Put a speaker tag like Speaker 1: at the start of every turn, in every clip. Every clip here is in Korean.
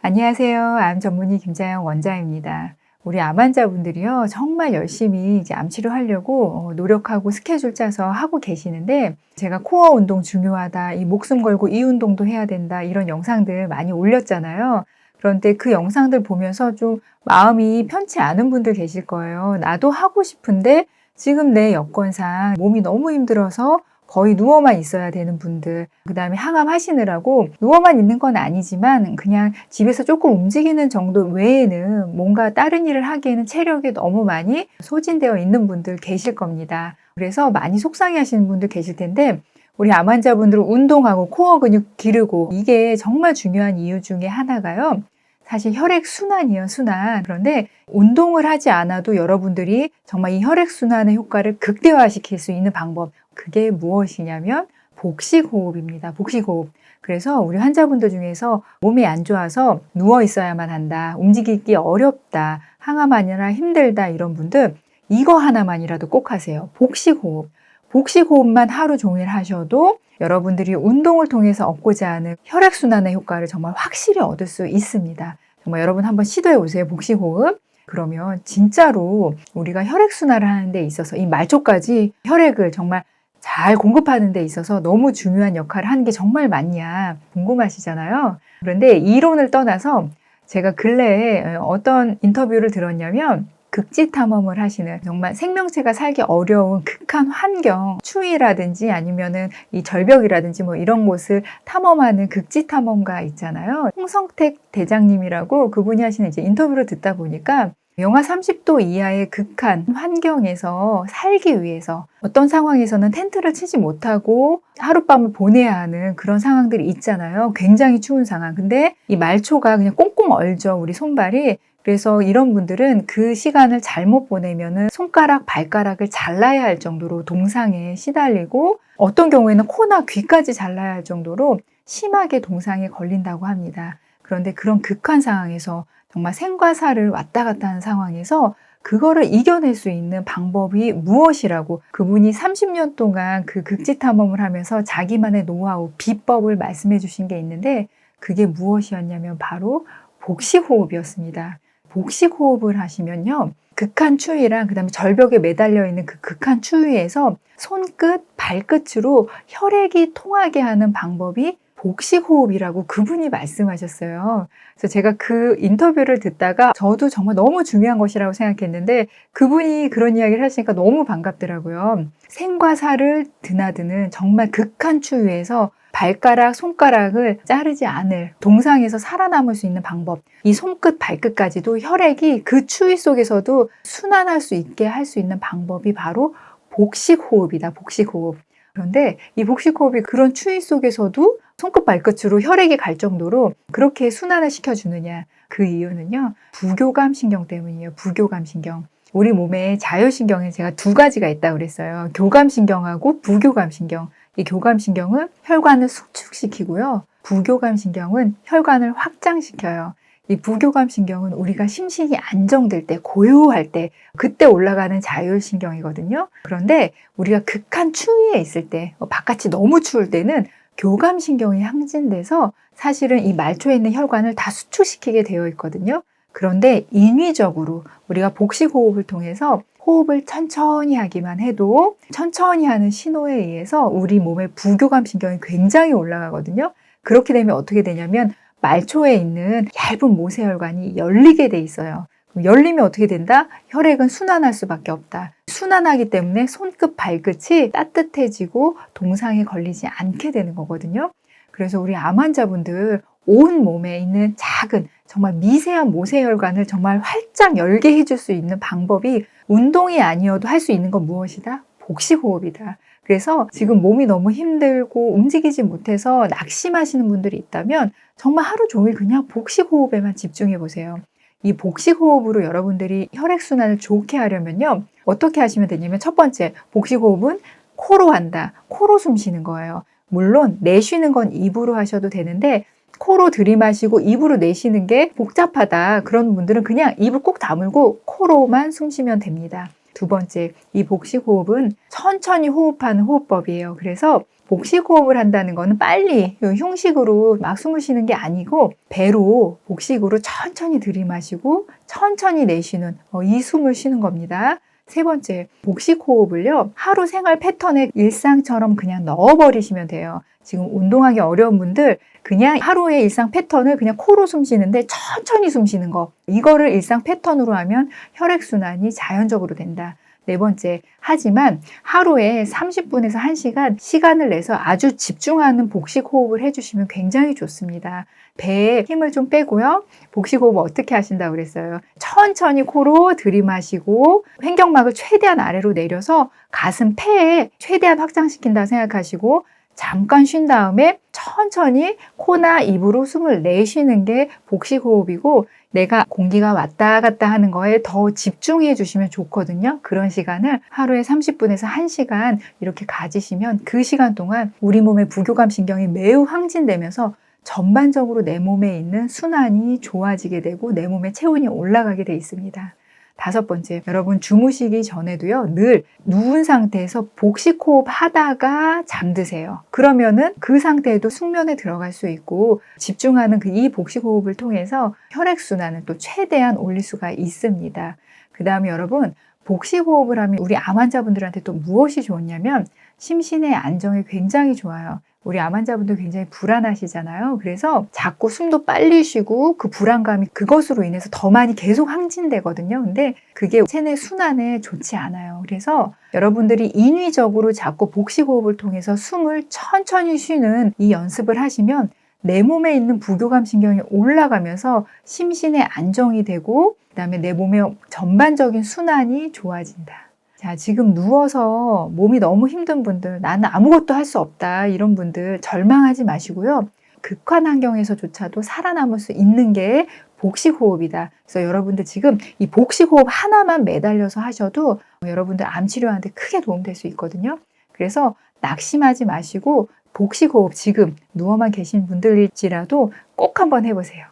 Speaker 1: 안녕하세요. 암 전문의 김자영 원장입니다. 우리 암 환자분들이요, 정말 열심히 이제 암 치료하려고 어, 노력하고 스케줄 짜서 하고 계시는데, 제가 코어 운동 중요하다, 이 목숨 걸고 이 운동도 해야 된다, 이런 영상들 많이 올렸잖아요. 그런데 그 영상들 보면서 좀 마음이 편치 않은 분들 계실 거예요. 나도 하고 싶은데, 지금 내 여건상 몸이 너무 힘들어서 거의 누워만 있어야 되는 분들, 그 다음에 항암 하시느라고 누워만 있는 건 아니지만 그냥 집에서 조금 움직이는 정도 외에는 뭔가 다른 일을 하기에는 체력이 너무 많이 소진되어 있는 분들 계실 겁니다. 그래서 많이 속상해 하시는 분들 계실 텐데, 우리 암 환자분들은 운동하고 코어 근육 기르고 이게 정말 중요한 이유 중에 하나가요. 사실 혈액 순환이에요, 순환. 그런데 운동을 하지 않아도 여러분들이 정말 이 혈액 순환의 효과를 극대화시킬 수 있는 방법. 그게 무엇이냐면 복식호흡입니다. 복식호흡. 그래서 우리 환자분들 중에서 몸이 안 좋아서 누워 있어야만 한다. 움직이기 어렵다. 항암하느라 힘들다. 이런 분들 이거 하나만이라도 꼭 하세요. 복식호흡. 복식호흡만 하루 종일 하셔도 여러분들이 운동을 통해서 얻고자 하는 혈액순환의 효과를 정말 확실히 얻을 수 있습니다. 정말 여러분 한번 시도해 보세요. 복식호흡. 그러면 진짜로 우리가 혈액순환을 하는 데 있어서 이 말초까지 혈액을 정말 잘 공급하는 데 있어서 너무 중요한 역할을 하는 게 정말 맞냐 궁금하시잖아요. 그런데 이론을 떠나서 제가 근래에 어떤 인터뷰를 들었냐면 극지 탐험을 하시는 정말 생명체가 살기 어려운 극한 환경, 추위라든지 아니면은 이 절벽이라든지 뭐 이런 곳을 탐험하는 극지 탐험가 있잖아요. 홍성택 대장님이라고 그분이 하시는 이제 인터뷰를 듣다 보니까 영하 30도 이하의 극한 환경에서 살기 위해서 어떤 상황에서는 텐트를 치지 못하고 하룻밤을 보내야 하는 그런 상황들이 있잖아요. 굉장히 추운 상황. 근데 이 말초가 그냥 꽁꽁 얼죠. 우리 손발이. 그래서 이런 분들은 그 시간을 잘못 보내면은 손가락, 발가락을 잘라야 할 정도로 동상에 시달리고 어떤 경우에는 코나 귀까지 잘라야 할 정도로 심하게 동상에 걸린다고 합니다. 그런데 그런 극한 상황에서 정말 생과 사를 왔다 갔다 하는 상황에서 그거를 이겨낼 수 있는 방법이 무엇이라고 그분이 30년 동안 그 극지 탐험을 하면서 자기만의 노하우, 비법을 말씀해 주신 게 있는데 그게 무엇이었냐면 바로 복식 호흡이었습니다. 복식 호흡을 하시면요. 극한 추위랑 그다음에 절벽에 매달려 있는 그 극한 추위에서 손끝, 발끝으로 혈액이 통하게 하는 방법이 복식호흡이라고 그분이 말씀하셨어요. 그래서 제가 그 인터뷰를 듣다가 저도 정말 너무 중요한 것이라고 생각했는데 그분이 그런 이야기를 하시니까 너무 반갑더라고요. 생과 사를 드나드는 정말 극한 추위에서 발가락, 손가락을 자르지 않을 동상에서 살아남을 수 있는 방법. 이 손끝, 발끝까지도 혈액이 그 추위 속에서도 순환할 수 있게 할 수 있는 방법이 바로 복식 호흡이다. 복식 호흡. 그런데 이 복식호흡이 그런 추위 속에서도 손끝 발끝으로 혈액이 갈 정도로 그렇게 순환을 시켜주느냐. 그 이유는요, 부교감 신경 때문이에요. 부교감 신경. 우리 몸에 자율신경에 제가 두 가지가 있다고 그랬어요. 교감신경하고 부교감신경. 이 교감신경은 혈관을 수축시키고요. 부교감신경은 혈관을 확장시켜요. 이 부교감 신경은 우리가 심신이 안정될 때, 고요할 때, 그때 올라가는 자율신경이거든요. 그런데 우리가 극한 추위에 있을 때, 어, 바깥이 너무 추울 때는 교감 신경이 항진돼서 사실은 이 말초에 있는 혈관을 다 수축시키게 되어 있거든요. 그런데 인위적으로 우리가 복식 호흡을 통해서 호흡을 천천히 하기만 해도 천천히 하는 신호에 의해서 우리 몸의 부교감 신경이 굉장히 올라가거든요. 그렇게 되면 어떻게 되냐면 말초에 있는 얇은 모세혈관이 열리게 돼 있어요. 열리면 어떻게 된다? 혈액은 순환할 수밖에 없다. 순환하기 때문에 손끝, 발끝이 따뜻해지고 동상에 걸리지 않게 되는 거거든요. 그래서 우리 암 환자분들 온 몸에 있는 작은 정말 미세한 모세혈관을 정말 활짝 열게 해줄 수 있는 방법이 운동이 아니어도 할 수 있는 건 무엇이다? 복식호흡이다. 그래서 지금 몸이 너무 힘들고 움직이지 못해서 낙심하시는 분들이 있다면 정말 하루 종일 그냥 복식호흡에만 집중해 보세요. 이 복식호흡으로 여러분들이 혈액순환을 좋게 하려면요. 어떻게 하시면 되냐면 첫 번째, 복식호흡은 코로 한다. 코로 숨 쉬는 거예요. 물론 내쉬는 건 입으로 하셔도 되는데 코로 들이마시고 입으로 내쉬는 게 복잡하다. 그런 분들은 그냥 입을 꼭 다물고 코로만 숨 쉬면 됩니다. 두 번째, 이 복식 호흡은 천천히 호흡하는 호흡법이에요. 그래서 복식 호흡을 한다는 거는 빨리 흉식으로 막 숨을 쉬는 게 아니고 배로 복식으로 천천히 들이마시고 천천히 내쉬는 어, 이 숨을 쉬는 겁니다. 세 번째, 복식 호흡을요, 하루 생활 패턴에 일상처럼 그냥 넣어버리시면 돼요. 지금 운동하기 어려운 분들, 그냥 하루의 일상 패턴을 그냥 코로 숨 쉬는데 천천히 숨 쉬는 거. 이거를 일상 패턴으로 하면 혈액순환이 자연적으로 된다. 네 번째, 하지만 하루에 30분에서 1시간 시간을 내서 아주 집중하는 복식 호흡을 해주시면 굉장히 좋습니다. 배에 힘을 좀 빼고요. 복식 호흡 어떻게 하신다고 그랬어요? 천천히 코로 들이마시고 횡격막을 최대한 아래로 내려서 가슴 폐에 최대한 확장시킨다 생각하시고 잠깐 쉰 다음에 천천히 코나 입으로 숨을 내쉬는 게 복식 호흡이고 내가 공기가 왔다 갔다 하는 거에 더 집중해 주시면 좋거든요. 그런 시간을 하루에 30분에서 1시간 이렇게 가지시면 그 시간 동안 우리 몸의 부교감 신경이 매우 항진되면서 전반적으로 내 몸에 있는 순환이 좋아지게 되고 내 몸의 체온이 올라가게 돼 있습니다. 다섯 번째, 여러분 주무시기 전에도요, 늘 누운 상태에서 복식 호흡 하다가 잠드세요. 그러면은 그 상태에도 숙면에 들어갈 수 있고 집중하는 그 이 복식 호흡을 통해서 혈액순환을 또 최대한 올릴 수가 있습니다. 그 다음에 여러분, 복식 호흡을 하면 우리 암 환자분들한테 또 무엇이 좋냐면 심신의 안정이 굉장히 좋아요. 우리 암 환자분들 굉장히 불안하시잖아요. 그래서 자꾸 숨도 빨리 쉬고 그 불안감이 그것으로 인해서 더 많이 계속 항진되거든요. 근데 그게 체내 순환에 좋지 않아요. 그래서 여러분들이 인위적으로 자꾸 복식 호흡을 통해서 숨을 천천히 쉬는 이 연습을 하시면 내 몸에 있는 부교감 신경이 올라가면서 심신의 안정이 되고 그다음에 내 몸의 전반적인 순환이 좋아진다. 자, 지금 누워서 몸이 너무 힘든 분들, 나는 아무것도 할 수 없다. 이런 분들 절망하지 마시고요. 극한 환경에서조차도 살아남을 수 있는 게 복식 호흡이다. 그래서 여러분들 지금 이 복식 호흡 하나만 매달려서 하셔도 여러분들 암 치료하는데 크게 도움될 수 있거든요. 그래서 낙심하지 마시고 복식 호흡 지금 누워만 계신 분들일지라도 꼭 한번 해보세요.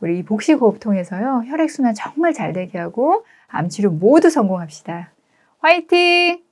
Speaker 1: 우리 이 복식 호흡 통해서요 혈액순환 정말 잘 되게 하고 암 치료 모두 성공합시다. 화이팅!